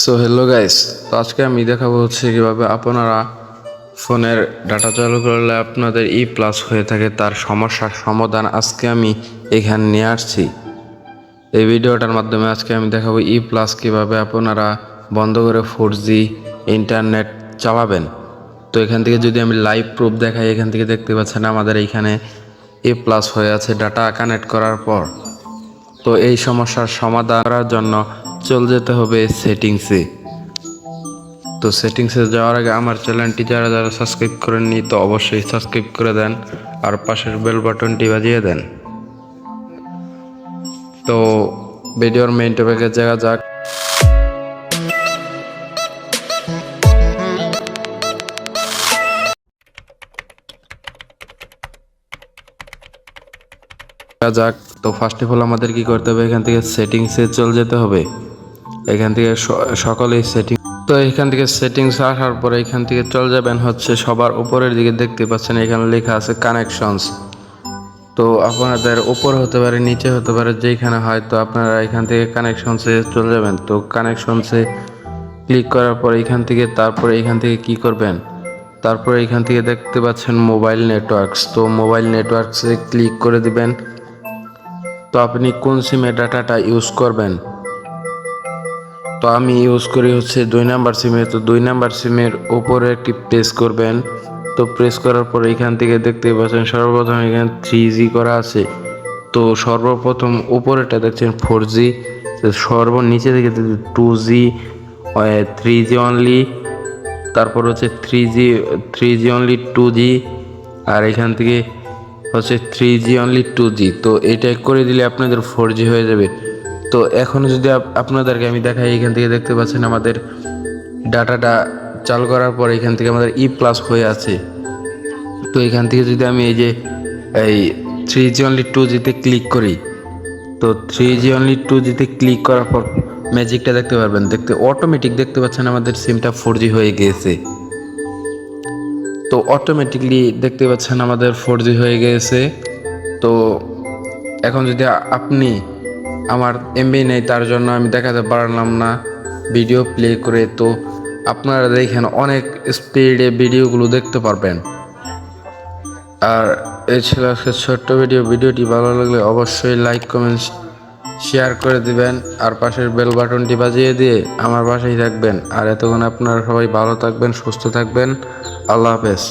So hello guys তো আজকে আমি দেখাবো হচ্ছে কীভাবে আপনারা ফোনের ডাটা চালু করলে আপনাদের ই প্লাস হয়ে থাকে, তার সমস্যার সমাধান আজকে আমি এখানে নিয়ে আসছি। এই ভিডিওটার মাধ্যমে আজকে আমি দেখাবো ই প্লাস কীভাবে আপনারা বন্ধ করে ফোর জি ইন্টারনেট চালাবেন। তো এখান থেকে যদি আমি লাইভ প্রুফ দেখাই, এখান থেকে দেখতে পাচ্ছেন আমাদের এইখানে এ প্লাস হয়ে আছে ডাটা কানেক্ট করার পর। তো এই সমস্যার সমাধান করার জন্য চলে যেতে হবে সেটিংসে। তো সেটিংসে যাওয়ার আগে আমার চ্যানেলটি যারা যারা সাবস্ক্রাইব করেননি, তো অবশ্যই সাবস্ক্রাইব করে দেন আর পাশের বেল বাটনটি বাজিয়ে দেন। তো ভিডিওর মেইন টপিকে জায়গা যাক। যাক, তো ফার্স্ট অফ অল আমাদের কি করতে হবে? এখান থেকে সেটিংসে চলে যেতে হবে। এখান থেকে সকলেই সেটিং তো এখান থেকে সেটিংস আসার পরে এখান থেকে চলে যাবেন হচ্ছে সবার উপরের দিকে দেখতে পাচ্ছেন এখানে লেখা আছে কানেকশনস তো আপনাদের উপর হতে পারে, নিচে হতে পারে যেখানে হয়, তো আপনারা এখান থেকে কানেকশনসে চলে যাবেন। তো কানেকশনসে ক্লিক করার পর এখান থেকে তারপরে এখান থেকে কি করবেন? তারপরে এখান থেকে দেখতে পাচ্ছেন মোবাইল নেটওয়ার্কস তো মোবাইল নেটওয়ার্কসে ক্লিক করে দিবেন। তো আপনি কোন সিমে ডাটাটা ইউজ করবেন? তো আমি ইউজ করি হচ্ছে দুই নাম্বার সিমে তো দুই নাম্বার সিমের উপরে একটি প্রেস করবেন। তো প্রেস করার পর এখান থেকে দেখতে পাচ্ছেন সর্বপ্রথম এখানে থ্রি জি করা আছে। তো সর্বপ্রথম উপরেটা দেখছেন ফোর জি সর্বনিচে থেকে two G three G only তারপর হচ্ছে three G three G only two G আর এখান থেকে হচ্ছে three G only two G তো এটা করে দিলে আপনাদের ফোর জি হয়ে যাবে। তো এখন যদি আপ- আপনাদেরকে আমি দেখাই, এখান থেকে দেখতে পাচ্ছেন আমাদের ডাটাটা চালু করার পর এখান থেকে আমাদের ই প্লাস হয়ে আছে। তো এখান থেকে যদি আমি এই যে, এই থ্রি জি অনলি টু জিতে ক্লিক করি, তো থ্রি জি অনলি টু জিতে ক্লিক করার পর ম্যাজিকটা দেখতে পারবেন। দেখতে অটোমেটিক দেখতে পাচ্ছেন আমাদের সিমটা ফোর জি হয়ে গিয়েছে তো অটোমেটিকলি দেখতে পাচ্ছেন আমাদের ফোর জি হয়ে গিয়েছে তো এখন যদি আপনি আমার এমবি নেই, তার জন্য আমি দেখাতে পারলাম না। ভিডিও প্লে করে তো আপনারা দেখেন অনেক স্পিডে ভিডিওগুলো দেখতে পারবেন। আর আজকের ছোট্ট ভিডিও। ভিডিওটি ভালো লাগলে অবশ্যই লাইক কমেন্ট শেয়ার করে দিবেন। আর পাশের বেল বাটনটি বাজিয়ে দিয়ে আমার পাশেই থাকবেন। আর এতক্ষণ আপনারা সবাই ভালো থাকবেন, সুস্থ থাকবেন। আল্লাহ হাফেজ।